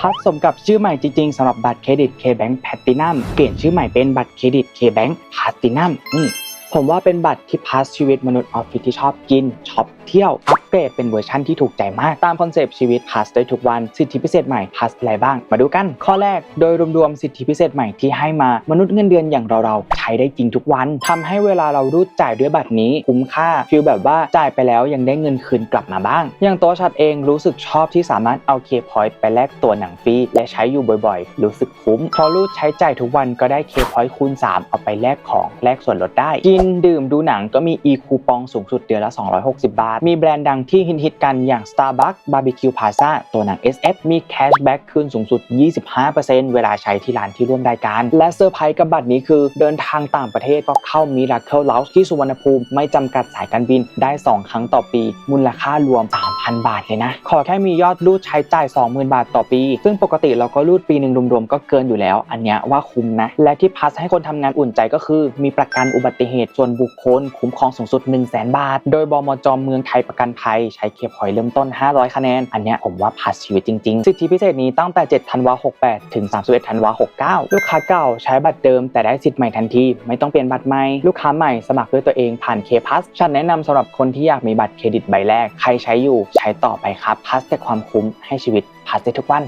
พัดสมกับชื่อใหม่จริง ๆสำหรับบัตรเครดิต K-Bank Platinum เปลี่ยนชื่อใหม่เป็นบัตรเครดิต K-Bank Platinum นี่ผมว่าเป็นบัตรที่พาสชีวิตมนุษย์ออฟฟิศที่ชอบกินช็อป เที่ยว อัปเกรดเป็นเวอร์ชั่นที่ถูกใจมาก ตามคอนเซปต์ชีวิตพาสได้ทุกวัน สิทธิพิเศษใหม่พาสอะไรบ้าง มาดูกัน ข้อแรกโดยรวมๆสิทธิพิเศษใหม่ที่ให้มามนุษย์เงินเดือนอย่างเราๆใช้ได้จริงทุกวันทำให้เวลาเรารูดจ่ายด้วยบัตรนี้คุ้มค่าฟีลแบบว่าจ่ายไปแล้วยังได้เงินคืนกลับมาบ้าง อย่างตัวชัดเองรู้สึกชอบที่สามารถเอาเคพอยต์ไปแลกตัวหนังฟรีและใช้อยู่บ่อยๆ รู้สึกคุ้มพราะรูดใช้จ่ายทุกวันก็ได้เคพอยต์คูณ 3 เอาไปแลกของแลกส่วนลดได้ กินดื่มดูหนังก็มี e คูปองสูงสุดเดือนละ 260 บาทมีแบรนด์ดังที่ฮิตๆกันอย่าง Starbucks Barbecue Plaza ตัวหนัง SF มีแคชแบ็กคืนสูงสุด 25%เวลาใช้ที่ร้านที่ร่วมรายการ และเซอร์ไพรส์กับบัตรนี้คือ เดินทางต่างประเทศก็เข้า Miracle Lounge ที่สุวรรณภูมิ ไม่จำกัดสายการบินได้ 2 ครั้งต่อปี มูลค่ารวม 3,000 บาทเลยนะ ขอแค่มียอดรูดใช้จ่าย 20,000 บาทต่อปี ซึ่งปกติเราก็รูดปีหนึ่งรวมๆ ก็เกินอยู่แล้ว อันเนี้ยว่าคุ้มนะ และที่พัสให้คนทำงานอุ่นใจก็คือ มีประกันอุบัติเหตุส่วนบุคคล คุ้มครองสูงสุด 1 0 0 0 0แบาท โดยบมจเมืองไทยประกันภัย ใช้เคพอยเริ่มต้น 500 คะแนน อันเนี้ยผมว่าพัสชีวิตจริงๆ สิทธิพิเศษนี้ตั้งแต่ 7 ธันวา68 ถึง 31 ธันวา69 ลูกค้าเก่าใช้บัตรเดิมแต่ได้สิทธิ์ใหม่ทันทีไม่ต้องเปลี่ยนบัตรใหม่ลูกค้าใหม่สมัครด้วยตัวเองผ่านเคพัสฉันแนะนำสำหรับคนที่อยากมีบัตรเครดิตใบแรกใครใช้อยู่ใช้ต่อไปครับพัสแต่ความคุ้มให้ชีวิตพัสได้ทุกวัน